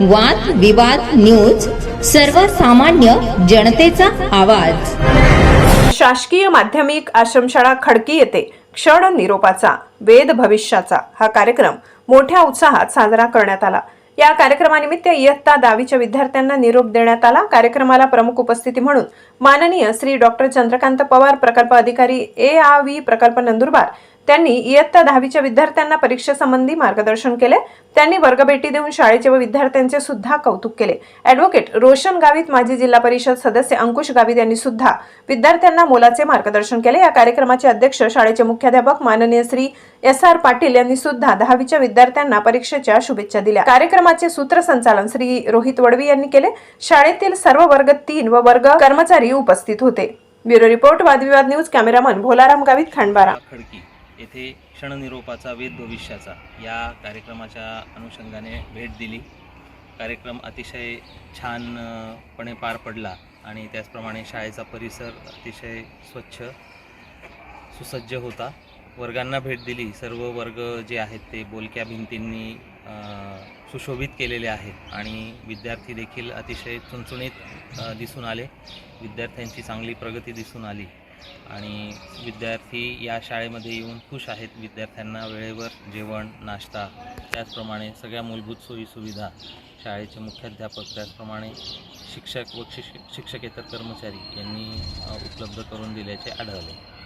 वाद विवाद न्यूज सर्वसामान्य जनतेचा आवाज. शासकीय माध्यमिक आश्रमशाळा खडकी येथे क्षण निरोपाचा वेद भविष्याचा हा कार्यक्रम मोठ्या उत्साहात साजरा करण्यात आला. या कार्यक्रमानिमित्त इयत्ता दहावीच्या विद्यार्थ्यांना निरोप देण्यात आला. कार्यक्रमाला प्रमुख उपस्थिती म्हणून माननीय श्री डॉक्टर चंद्रकांत पवार प्रकल्प अधिकारी ए आ व्ही प्रकल्प नंदुरबार त्यांनी इयत्ता दहावीच्या विद्यार्थ्यांना परीक्षेसंबंधी मार्गदर्शन केले. त्यांनी वर्गभेटी देऊन शाळेचे व विद्यार्थ्यांचे सुद्धा कौतुक केले. ॲडव्होकेट रोशन गावित माजी जिल्हा परिषद सदस्य अंकुश गावित यांनी सुद्धा विद्यार्थ्यांना मोलाचे मार्गदर्शन केले. या कार्यक्रमाचे अध्यक्ष शाळेचे मुख्याध्यापक माननीय श्री एस आर पाटील यांनी सुद्धा दहावीच्या विद्यार्थ्यांना परीक्षेच्या शुभेच्छा दिल्या. कार्यक्रमाचे सूत्रसंचालन श्री रोहित वडवी यांनी केले. शाळेतील सर्व वर्ग तीन व वर्ग कर्मचारी उपस्थित होते. Bureau report Vadvivad news cameraman Bholaram Gavit Khandbara Khadki. येथे क्षणनिरोपाचा वेद भविष्याचा या कार्यक्रमाच्या अनुषंगाने भेट दिली. कार्यक्रम अतिशय छानपणे पार पडला आणि त्याचप्रमाणे शाळेचा परिसर अतिशय स्वच्छ सुसज्ज होता. वर्गांना भेट दिली. सर्व वर्ग जे आहेत ते बोलक्या भिंतींनी सुशोभित केलेले आहेत आणि विद्यार्थी देखील अतिशय चुणचुणीत दिसून आले. विद्यार्थ्यांची चांगली प्रगती दिसून आली. आणि विद्यार्थी या शाळेमध्ये येऊन खुश आहेत. विद्यार्थ्यांना वेळेवर जेवण नाश्ता त्याचप्रमाणे सगळ्या मूलभूत सोयीसुविधा शाळेचे मुख्याध्यापक त्याचप्रमाणे शिक्षक व शिक्षक शिक्षकेतर कर्मचारी यांनी उपलब्ध करून दिल्याचे आढळले.